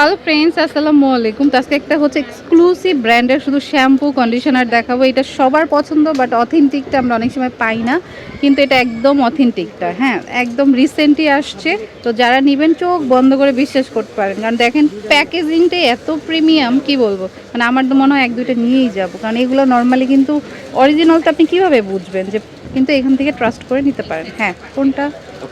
Hello friends আসসালামু আলাইকুম। আজকে একটা হচ্ছে এক্সক্লুসিভ ব্র্যান্ডের শুধু শ্যাম্পু কন্ডিশনার দেখাবো। এটা সবার পছন্দ বাট অথেন্টিকটা আমরা অনেক সময় পাই না। কিন্তু এটা একদম অথেন্টিকটা হ্যাঁ একদম রিসেন্টলি আসছে। তো যারা নেবেন, চোখ বন্ধ করে বিশ্বাস করতে পারেন। কারণ দেখেন প্যাকেজিংটাই এত প্রিমিয়াম কি বলব? মানে আমার তো মনে হয় এক দুইটা নিয়েই যাব। কারণ এগুলো নর্মালি কিন্তু অরিজিনালটা আপনি কীভাবে বুঝবেন? যে কিন্তু এখান থেকে ট্রাস্ট করে নিতে পারেন। হ্যাঁ কোনটা?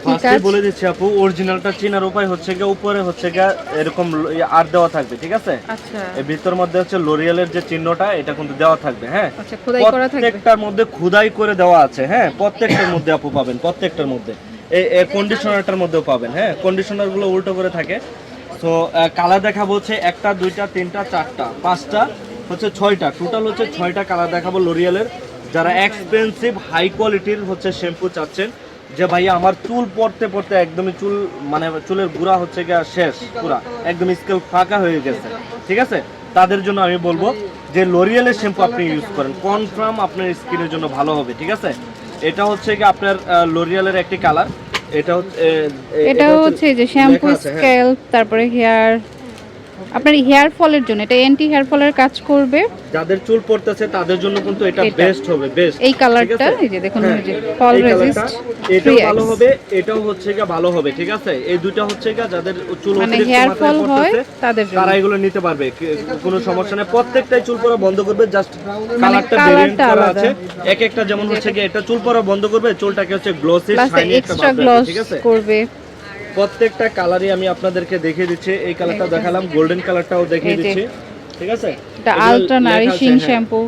ফার্স্টে বলে দিচ্ছি আপু অরিজিনালটা চেনার উপায় হচ্ছে গিয়ে উপরে হচ্ছে গিয়ে এরকম ইয়ে আর দেওয়া থাকবে ঠিক আছে? আচ্ছা। এর ভিতর মধ্যে হচ্ছে লোরিয়ালের যে চিহ্নটা এটা কিন্তু দেওয়া থাকবে হ্যাঁ? আচ্ছা খোদাই করা থাকবে। প্রত্যেকটার মধ্যে খুদাই করে দেওয়া আছে হ্যাঁ? প্রত্যেকটার মধ্যে আপু পাবেন প্রত্যেকটার মধ্যে। এই কন্ডিশনারটার মধ্যেও পাবেন হ্যাঁ? কন্ডিশনারগুলো উল্টো করে থাকে। তো কালার দেখাবো হচ্ছে একটা দুইটা তিনটা চারটা পাঁচটা হচ্ছে ছয়টা। টোটাল হচ্ছে ছয়টা কালার দেখাবো লোরিয়ালের যারা এক্সপেন্সিভ হাই কোয়ালিটির হচ্ছে শ্যাম্পু চাচ্ছেন যে ভাইয়া আমার চুল পড়তে পড়তে একদমই চুল মানে চুলের গুড়া হচ্ছে গিয়া শেষ পুরা একদম স্কেল ফাঁকা হয়ে গেছে ঠিক আছে তাদের জন্য আমি বলব যে লরিয়ালের শ্যাম্পু আপনি ইউজ করেন কনফার্ম আপনার স্কিনের জন্য ভালো হবে ঠিক আছে এটা হচ্ছে কি আপনার লরিয়ালের একটি কালার এটা হচ্ছে এটা হচ্ছে যে শ্যাম্পু হ্যাঁ। তারপরে হেয়ার আপনার হেয়ার ফলের জন্য এটা অ্যান্টি হেয়ার ফলের কাজ করবে। যাদের চুল পড়তেছে তাদের জন্য কিন্তু এটা এটা। বেস্ট হবে বেস্ট এই কালারটা এই যে দেখুন এই যে ফল রেজিস্ট এটাও ভালো হবে এটাও হচ্ছে গিয়ে ভালো হবে ঠিক আছে? এই দুইটা হচ্ছে গিয়ে যাদের চুল মানে হেয়ার ফল হয় তাদের জন্য। তারা এগুলো নিতে পারবে কোনো সমস্যা নেই। প্রত্যেকটাই চুল পড়া বন্ধ করবে জাস্ট কালারটা ভেরিয়েন্ট করা আছে। এক একটা যেমন হচ্ছে কি এটা চুল পড়া বন্ধ করবে চুলটাকে হচ্ছে গ্লোসি শাইনি একটা ভাব ঠিক আছে? করবে। প্রত্যেকটা কালারই আমি আপনাদেরকে দেখিয়ে দিচ্ছি। এই কালারটা দেখালাম গোল্ডেন কালারটাও দেখিয়ে দিচ্ছি। ঠিক আছে? এটা আলট্রা নারিশিং হ্যাঁ। শ্যাম্পু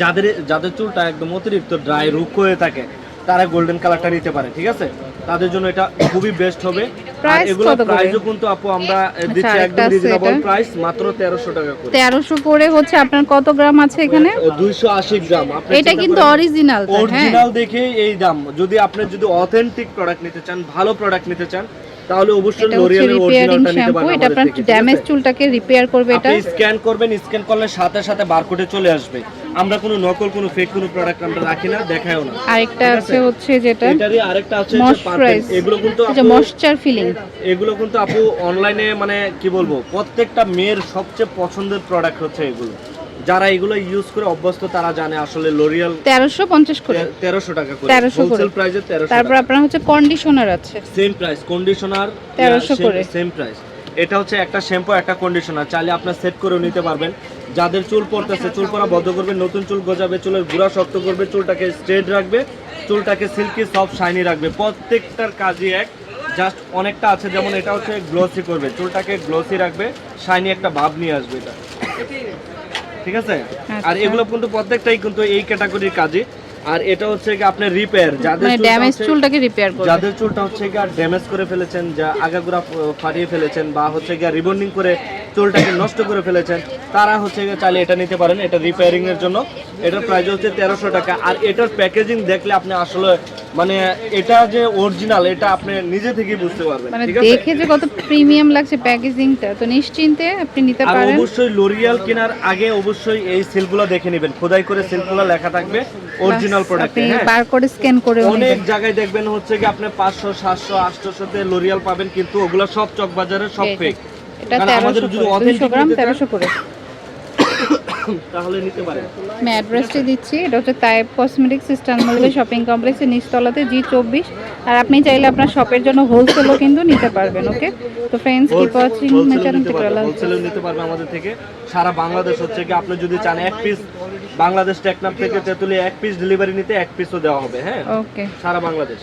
যাদের যাদের চুলটা একদম অতিরিক্ত ড্রাই রুক্ষ হয়ে থাকে তারা গোল্ডেন কালারটা নিতে পারে ঠিক আছে? তাদের জন্য এটা খুবই বেস্ট হবে। আর এগুলো প্রাইসও কিন্তু আপু আমরা দিচ্ছি একদম রিজনেবল প্রাইস মাত্র 1300 টাকা করে। তেরোশো করে হচ্ছে আপনার কত গ্রাম আছে এখানে? 280 গ্রাম। এটা কিন্তু অরিজিনাল অরিজিনাল দেখে এই দাম। যদি আপনি যদি অথেন্টিক প্রোডাক্ট নিতে চান ভালো প্রোডাক্ট নিতে চান তাহলে অবশ্যই লোরিয়ালের অরিজিনালটা নিতে পারেন এটা আপনার ড্যামেজ চুলটাকে রিপেয়ার করবে এটা। আপনি স্ক্যান করবেন স্ক্যান করলে সাথে সাথে বারকোডে চলে আসবে। আমরা কোনো নকল কোনো ফেক কোনো প্রোডাক্ট আমরা রাখি না দেখায়ও না। আরেকটা আছে? হচ্ছে যেটা এটারই আরেকটা আছে ময়শ্চারাইজ এগুলো কিন্তু আপু- ময়শ্চার ফিলিং এগুলো কিন্তু আপু অনলাইনে মানে কি বলব প্রত্যেকটা মেয়ের সবচেয়ে পছন্দের প্রোডাক্ট হচ্ছে এগুলো। যারা এগুলো ইউজ করে অভ্যস্ত তারা জানে আসলে লোরিয়াল তেরোশো পঞ্চাশ করে। তেরোশো টাকা করে। 1300 হোলসেল প্রাইসে তেরোশো তারপর আপনার হচ্ছে কন্ডিশনার আছে। সেম প্রাইস কন্ডিশনার 1300 করে। সেম প্রাইস এটা হচ্ছে একটা শ্যাম্পু একটা কন্ডিশনার চাইলে আপনার সেট করেও নিতে পারবেন। যাদের চুল পড়তেছে চুল পড়া বদ্ধ করবে নতুন চুল গজাবে চুলের গুড়া শক্ত করবে চুলটাকে স্ট্রেট রাখবে চুলটাকে সিল্কি সফট শাইনি রাখবে। প্রত্যেকটার কাজই এক। জাস্ট অনেকটা আছে যেমন এটা হচ্ছে গ্লোসি করবে। চুলটাকে গ্লোসি রাখবে শাইনি একটা ভাব নিয়ে আসবে এটা। ঠিক আছে? আর আচ্ছা। এগুলো কিন্তু প্রত্যেকটাই কিন্তু এই ক্যাটাগরির কাজে আর এটা হচ্ছে কি আপনার রিপেয়ার যাদের মানে চুলটা ড্যামেজ চুলটাকে রিপেয়ার করবে। যাদের চুলটা হচ্ছে গিয়ে ড্যামেজ করে ফেলেছেন যা আগাগোড়া ফাড়িয়ে ফাটিয়ে ফেলেছেন বা হচ্ছে গিয়ে রিবন্ডিং করে চুলটাকে নষ্ট করে ফেলেছেন তারা হচ্ছে চাইলে এটা নিতে পারেন এটা রিপেয়ারিং এর জন্য। এটার প্রাইস হচ্ছে তেরোশো টাকা। আর এটার প্যাকেজিং দেখলে আপনি আসলে মানে এটা যে অরিজিনাল এটা আপনি নিজে থেকেই বুঝতে পারবেন মানে দেখে যে কত প্রিমিয়াম লাগছে প্যাকেজিংটা তো নিশ্চিন্তে আপনি নিতে আর পারেন। অবশ্যই লোরিয়াল কেনার আগে অবশ্যই এই সিলগুলো দেখে নেবেন। খোদাই করে সিলগুলো লেখা থাকবে অরিজিনাল প্রোডাক্ট আপনি হ্যাঁ? বারকোড স্ক্যান করে অনেক জায়গায় দেখবেন হচ্ছে কি আপনি পাঁচশো সাতশো আটশোতে লোরিয়াল পাবেন কিন্তু ওগুলো সব চক বাজারে সব ফেক এটা তেরোশো authentic গ্রাম তেরোশো করে। তাহলে নিতে পারেন। আমি অ্যাড্রেসটি দিচ্ছি এটা হচ্ছে তাইব কসমেটিক্স শপিং কমপ্লেক্সের নিচতলাতে জি চব্বিশ। আর আপনি চাইলে আপনার শপের জন্য হোলসেলও কিন্তু নিতে পারবেন ওকে তো ফ্রেন্ডস কিপ ওয়াচিং। হোলসেলেও নিতে আমাদের থেকে। সারা বাংলাদেশ হচ্ছে কি আপনি যদি চান এক পিস বাংলাদেশ টেকনাফ থেকে তেতুলিয়া এক পিস ডেলিভারি নিতে এক পিসও দেওয়া হবে হ্যাঁ? ওকে সারা বাংলাদেশ।